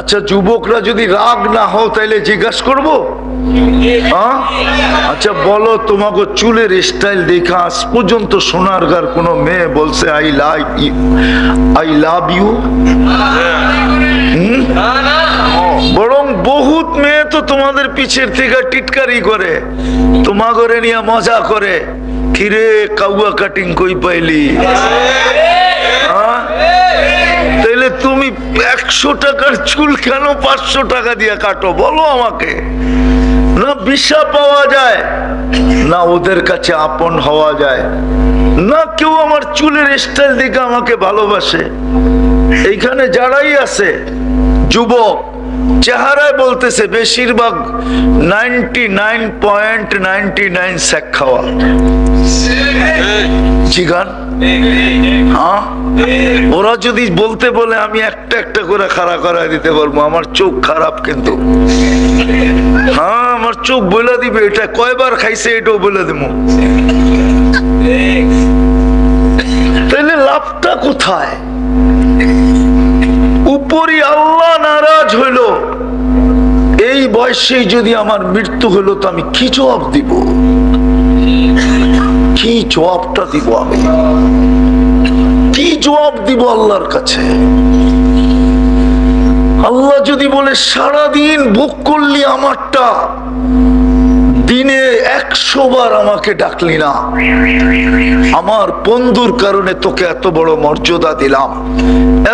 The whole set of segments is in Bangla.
আচ্ছা যুবকরা যদি রাগ না হও, তাইলে জিজ্ঞাসা করব? হ্যাঁ? আচ্ছা বলো তোমাকে চুলের স্টাইল দেখা আজ পর্যন্ত সোনারগার কোনো মেয়ে বলছে I like you I love you বরং বহুত মেয়ে তো তোমাদের পিছের থেকে টিটকারি করে, তোমাগরে নিয়ে মজা করে। কিরে, কাউয়া কাটিং কই পাইলি? একশো টাকার চুল কেন পাঁচশো টাকা দিয়ে কাটো? বলো আমাকে। না বিশা পাওয়া যায় না ওদের কাছে আপন হওয়া যায় না কেউ আমার চুলের স্টাইল দেখে আমাকে ভালোবাসে। এইখানে যারাই আছে যুবক চেহারায় বলতেছে বেশিরভাগ ninety nine point ninety nine Sheikh খাওয়া জিগান ওরা যদি বলতে বলে আমি একটা একটা করে খাড়া করায় দিতে পারব আমার চোখ খারাপ কিন্তু। হ্যাঁ আমার চোখ বলে দিবে এটা কয়বার খাইছে এটাও বলে দেবো তাহলে লাভটা কোথায়? উপরই আল্লাহ নারাজ হইল। এই বয়সে যদি আমার মৃত্যু হলো তো আমি কি জবাব দিব? কি জবাবটা দিব আমি? কি জবাব দিব আল্লাহর কাছে? আল্লাহ যদি বলে, সারাদিন বুক করলি আমারটা, দিনে একশো বার আমাকে ডাকলি না। আমার বন্ধুর কারণে তোকে এত বড় মর্যাদা দিলাম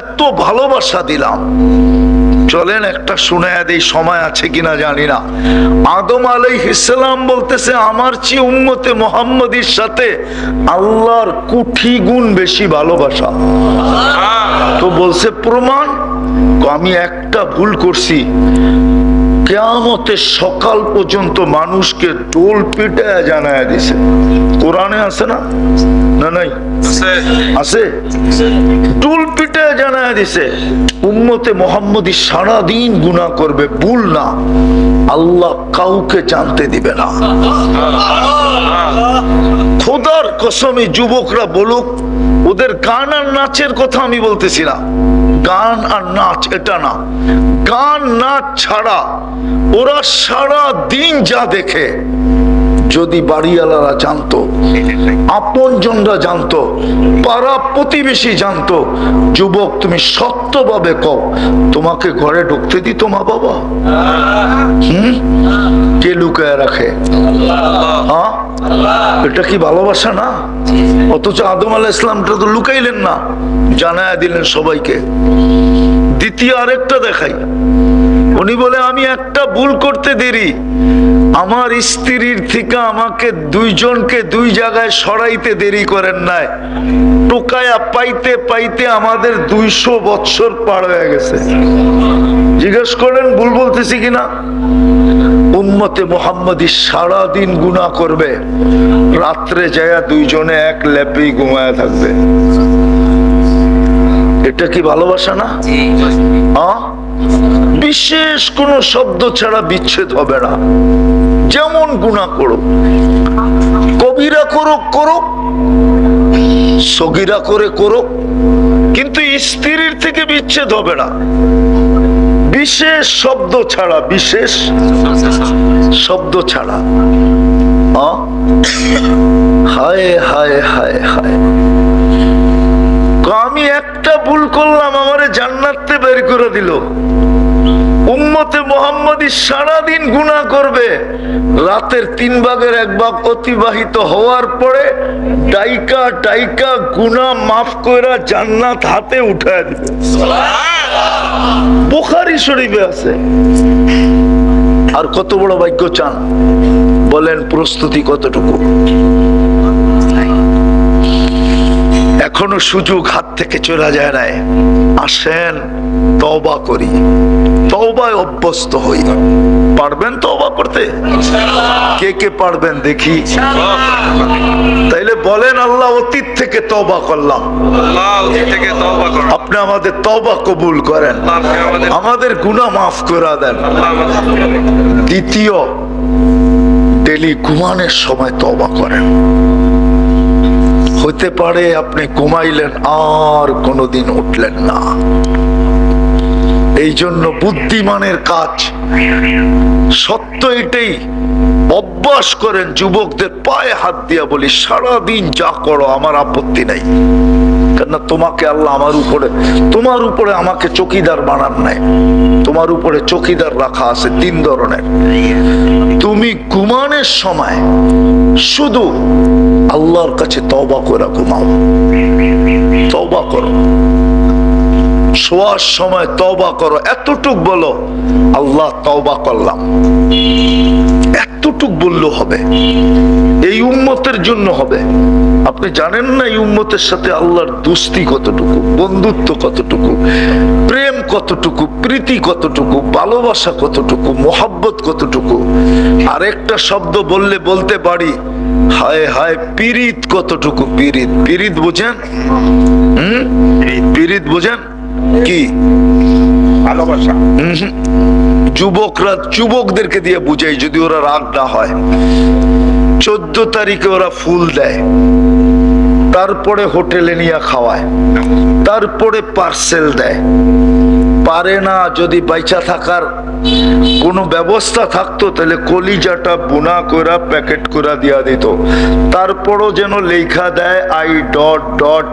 এত ভালোবাসা দিলাম। চলেন একটা শুনে দেই সময় আছে কিনা জানি না। আদম আলাই ইসলাম বলতেছে আমার চেয়ে উম্মতে মোহাম্মদীর সাথে আল্লাহর কুঠি গুণ বেশি ভালোবাসা। তো বলছে প্রমাণ আমি একটা ভুল করছি। কেয়ামতের সকাল পর্যন্ত মানুষকে টোল পিটায় জানায় দিছে। কোরআনে আছে না? না নাই? আছে। টুল জানায় দিছে, উম্মতে সারাদিন গুনাহ করবে, ভুল না। আল্লাহ কাউকে জানতে দিবে না। খোদার কসমে যুবকরা বলুক, ওদের গান আর নাচের কথা আমি বলতেছি না। গান আর নাচ এটা না। গান, নাচ ছাড়া ওরা সারা দিন যা দেখে যদি বাড়িওয়ালারা জানতো, আপনজনরা জানতো, পাড়া প্রতিবেশী জানতো, যুবক তুমি সত্যভাবে কও, তোমাকে ঘরে ঢুকতে দিত মা বাবা? হুম? এটা কি ভালোবাসা না? অথচ আদম আলাহ ইসলামটা তো লুকাইলেন না। জানায় দিলেন সবাইকে। দ্বিতীয় আরেকটা দেখাই। উনি বলে আমি একটা ভুল করতে দেরি। আমার স্ত্রীর থেকে আমাকে দুইজনকে দুই জায়গায় সরাইতে দেরি করেন নাই। টোকায়া পাইতে পাইতে আমাদের দুইশো বৎসর পার হয়ে গেছে। জিজ্ঞেস করেন ভুল বলতেছি কিনা উম্মতে মোহাম্মদী সারাদিন গুণা করবে। রাত্রে যায়া দুইজনে এক ল্যাপেই ঘুমায়া থাকবে। এটা কি ভালোবাসা না? বিশেষ কোন শব্দ ছাড়া বিচ্ছেদ হবে না। যেমন গুণা করো। কবিরা করুক করুক। সগিরা করে করুক। কিন্তু স্ত্রীর থেকে বিচ্ছেদ হবে না। বিশেষ শব্দ ছাড়া, বিশেষ শব্দ ছাড়া। হ্যাঁ? হায় হায় হায়। আমি একটা ভুল করলাম, আমারে জান্নাতে বের করে দিল। উম্মতে মোহাম্মদী সারাদিন গুনাহ করবে। রাতের তিন ভাগের এক ভাগ অতিবাহিত হওয়ার পরে ডাইকা ডাইকা গুনাহ মাফ কইরা জান্নাত হাতে উঠায় দিবে। বুখারি শরীফে আছে। আর কত বড় ভাগ্য চান বলেন প্রস্তুতি কতটুকু? এখনও সুযোগ হাত থেকে চলে যায় না আসেন তওবা করি। তওবায় অভ্যস্ত হই। পারবেন তওবা করতে? কে কে পারবেন দেখি। তাইলে বলেন আল্লাহ অতীত থেকে তওবা করলাম। আপনি আমাদের তওবা কবুল করেন। আমাদের গুনাহ মাফ করে দেন। দ্বিতীয় ডেলি ঘুমানোর সময় তওবা করেন। হতে পারে আপনি ঘুমাইলেন আর কোনোদিন উঠলেন না। জন্য বুদ্ধিমানের কাজ। সত্য এটাই। অভ্যাস করেন যুবকদের পায়ে হাত দিয়া বলি, সারাদিন যা করো, আমার আপত্তি নাই। কেননা তোমাকে আল্লাহ আমার উপরে, তোমার উপরে আমাকে চকিদার বানান নাই। তোমার উপরে চকিদার রাখা আছে তিন ধরনের। তুমি ঘুমানোর সময় শুধু আল্লাহর কাছে তওবা করে ঘুমাও। তওবা করো। শোয়ার সময় তবা করো। এতটুক বলো, আল্লাহ তবা করলাম। এতটুক বললেও হবে। এই উম্মতের জন্য হবে। আপনি জানেন না এই উম্মতের সাথে আল্লাহর দুস্তি কতটুকু, বন্ধুত্ব কতটুকু, প্রেম কতটুকু, প্রীতি কতটুকু, ভালোবাসা কতটুকু, মোহাব্বত কতটুকু। আরেকটা শব্দ বললে বলতে পারি, হায় হায় পীড়িত কতটুকু পীড়িত পীড়িত বোঝেন? হুম? পীড়িত বুঝেন? কি? ভালোবাসা। যুবকরা যুবকদেরকে দিয়ে বুঝাই যদি ওরা রাগ না হয়। চোদ্দ তারিখে ওরা ফুল দেয়। তারপরে হোটেলে নিয়ে খাওয়ায়। তারপরে পার্সেল দেয়। পারে না যদি বাইচা থাকার কোনো ব্যবস্থা থাকতো তাহলে কলিজাটা বুনা করা প্যাকেট করা দিয়া দিত। তারপরও যেন লেখা দেয় আই ডট ডট